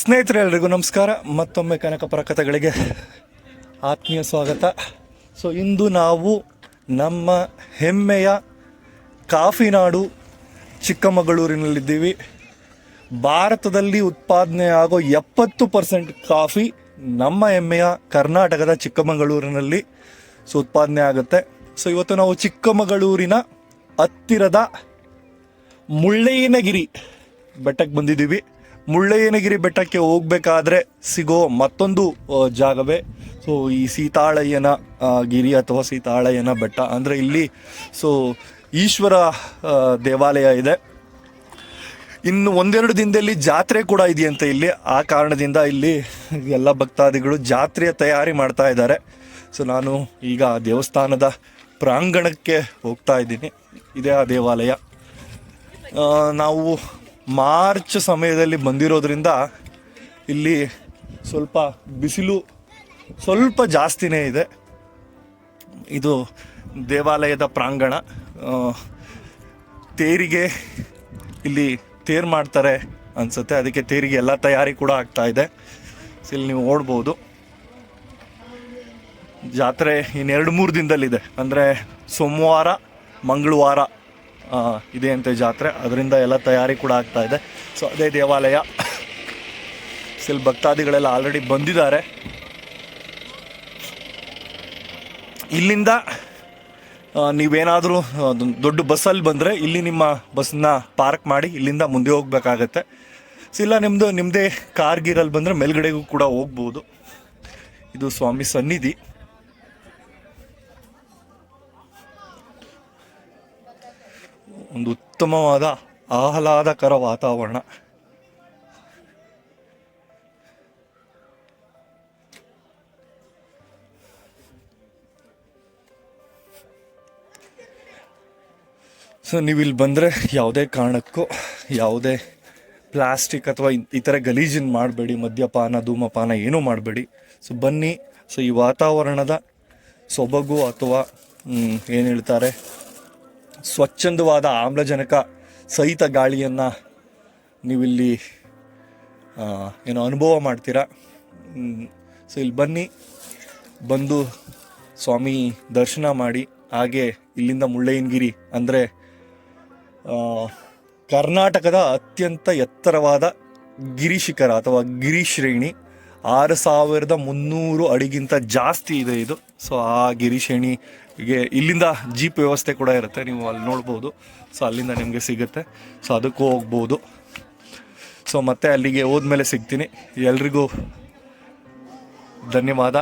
ಸ್ನೇಹಿತರೆ ಎಲ್ರಿಗೂ ನಮಸ್ಕಾರ. ಮತ್ತೊಮ್ಮೆ ಕನಕಪುರ ಕಥೆಗಳಿಗೆ ಆತ್ಮೀಯ ಸ್ವಾಗತ. ಸೊ ಇಂದು ನಾವು ನಮ್ಮ ಹೆಮ್ಮೆಯ ಕಾಫಿ ನಾಡು ಚಿಕ್ಕಮಗಳೂರಿನಲ್ಲಿದ್ದೀವಿ. ಭಾರತದಲ್ಲಿ ಉತ್ಪಾದನೆಯಾಗೋ ಎಪ್ಪತ್ತು ಪರ್ಸೆಂಟ್ ಕಾಫಿ ನಮ್ಮ ಹೆಮ್ಮೆಯ ಕರ್ನಾಟಕದ ಚಿಕ್ಕಮಗಳೂರಿನಲ್ಲಿ ಸೊ, ಉತ್ಪಾದನೆ ಆಗುತ್ತೆ. ಸೊ ಇವತ್ತು ನಾವು ಚಿಕ್ಕಮಗಳೂರಿನ ಹತ್ತಿರದ ಮುಳ್ಳಯ್ಯನಗಿರಿ ಬೆಟ್ಟಕ್ಕೆ ಬಂದಿದ್ದೀವಿ. ಮುಳ್ಳಯ್ಯನಗಿರಿ ಬೆಟ್ಟಕ್ಕೆ ಹೋಗ್ಬೇಕಾದ್ರೆ ಸಿಗೋ ಮತ್ತೊಂದು ಜಾಗವೇ. ಸೊ ಈ ಸೀತಾಳಯ್ಯನ ಗಿರಿ ಅಥವಾ ಸೀತಾಳಯ್ಯನ ಬೆಟ್ಟ. ಅಂದರೆ ಇಲ್ಲಿ ಸೊ ಈಶ್ವರ ದೇವಾಲಯ ಇದೆ. ಇನ್ನು ಒಂದೆರಡು ದಿನದಲ್ಲಿ ಜಾತ್ರೆ ಕೂಡ ಇದೆಯಂತೆ ಇಲ್ಲಿ. ಆ ಕಾರಣದಿಂದ ಇಲ್ಲಿ ಎಲ್ಲ ಭಕ್ತಾದಿಗಳು ಜಾತ್ರೆಯ ತಯಾರಿ ಮಾಡ್ತಾ ಇದ್ದಾರೆ. ಸೊ ನಾನು ಈಗ ದೇವಸ್ಥಾನದ ಪ್ರಾಂಗಣಕ್ಕೆ ಹೋಗ್ತಾ ಇದ್ದೀನಿ. ಇದೇ ಆ ದೇವಾಲಯ. ನಾವು ಮಾರ್ಚ್ ಸಮಯದಲ್ಲಿ ಬಂದಿರೋದ್ರಿಂದ ಇಲ್ಲಿ ಸ್ವಲ್ಪ ಬಿಸಿಲು ಸ್ವಲ್ಪ ಜಾಸ್ತಿನೇ ಇದೆ. ಇದು ದೇವಾಲಯದ ಪ್ರಾಂಗಣ. ತೇರಿಗೆ ಇಲ್ಲಿ ತೇರು ಮಾಡ್ತಾರೆ ಅನ್ಸುತ್ತೆ. ಅದಕ್ಕೆ ತೇರಿಗೆ ಎಲ್ಲ ತಯಾರಿ ಕೂಡ ಆಗ್ತಾ ಇದೆ. ಇಲ್ಲಿ ನೀವು ಓಡ್ಬೋದು. ಜಾತ್ರೆ ಇನ್ನೆರಡು ಮೂರು ದಿನದಲ್ಲಿದೆ. ಅಂದರೆ ಸೋಮವಾರ, ಮಂಗಳವಾರ ಇದೆ ಅಂತೆ ಜಾತ್ರೆ. ಅದರಿಂದ ಎಲ್ಲ ತಯಾರಿ ಕೂಡ ಆಗ್ತಾ ಇದೆ. ಸೊ ಅದೇ ದೇವಾಲಯ. ಸಿಲ್ ಭಕ್ತಾದಿಗಳೆಲ್ಲ ಆಲ್ರೆಡಿ ಬಂದಿದ್ದಾರೆ. ಇಲ್ಲಿಂದ ನೀವೇನಾದರೂ ದೊಡ್ಡ ಬಸ್ಸಲ್ಲಿ ಬಂದರೆ ಇಲ್ಲಿ ನಿಮ್ಮ ಬಸ್ನ ಪಾರ್ಕ್ ಮಾಡಿ ಇಲ್ಲಿಂದ ಮುಂದೆ ಹೋಗ್ಬೇಕಾಗತ್ತೆ. ಸೊ ಇಲ್ಲ ನಿಮ್ಮದು ನಿಮ್ಮದೇ ಕಾರ್ ಗೀರಲ್ಲಿ ಬಂದರೆ ಮೇಲ್ಗಡೆಗೂ ಕೂಡ ಹೋಗ್ಬೋದು. ಇದು ಸ್ವಾಮಿ ಸನ್ನಿಧಿ. ಒಂದು ಉತ್ತಮವಾದ ಆಹ್ಲಾದಕರ ವಾತಾವರಣ. ಸೊ ನೀವು ಇಲ್ಲಿ ಬಂದರೆ ಯಾವುದೇ ಕಾರಣಕ್ಕೂ ಯಾವುದೇ ಪ್ಲಾಸ್ಟಿಕ್ ಅಥವಾ ಈ ಥರ ಗಲೀಜಿನ ಮಾಡಬೇಡಿ, ಮದ್ಯಪಾನ, ಧೂಮಪಾನ ಏನೂ ಮಾಡಬೇಡಿ. ಸೊ ಬನ್ನಿ. ಸೊ ಈ ವಾತಾವರಣದ ಸೊಬಗು ಅಥವಾ ಏನು ಹೇಳ್ತಾರೆ? ಸ್ವಚ್ಛಂದವಾದ ಆಮ್ಲಜನಕ ಸಹಿತ ಗಾಳಿಯನ್ನು ನೀವಿಲ್ಲಿ ಏನೋ ಅನುಭವ ಮಾಡ್ತೀರಾ? ಸೊ ಇಲ್ಲಿ ಬನ್ನಿ. ಬಂದು ಸ್ವಾಮಿ ದರ್ಶನ ಮಾಡಿ, ಹಾಗೆ ಇಲ್ಲಿಂದ ಮುಳ್ಳಯ್ಯನಗಿರಿ ಅಂದರೆ ಕರ್ನಾಟಕದ ಅತ್ಯಂತ ಎತ್ತರವಾದ ಗಿರಿಶಿಖರ ಅಥವಾ ಗಿರಿಶ್ರೇಣಿ ಆರು ಸಾವಿರದ ಮುನ್ನೂರು ಅಡಿಗಿಂತ ಜಾಸ್ತಿ ಇದೆ ಇದು. ಸೊ ಆ ಗಿರಿ ಶ್ರೇಣಿಗೆ ಇಲ್ಲಿಂದ ಜೀಪ್ ವ್ಯವಸ್ಥೆ ಕೂಡ ಇರುತ್ತೆ, ನೀವು ಅಲ್ಲಿ ನೋಡ್ಬೋದು. ಸೊ ಅಲ್ಲಿಂದ ನಿಮಗೆ ಸಿಗುತ್ತೆ. ಸೊ ಅದಕ್ಕೂ ಹೋಗ್ಬೋದು. ಸೊ ಮತ್ತೆ ಅಲ್ಲಿಗೆ ಹೋದ್ಮೇಲೆ ಸಿಗ್ತೀನಿ. ಎಲ್ರಿಗೂ ಧನ್ಯವಾದ.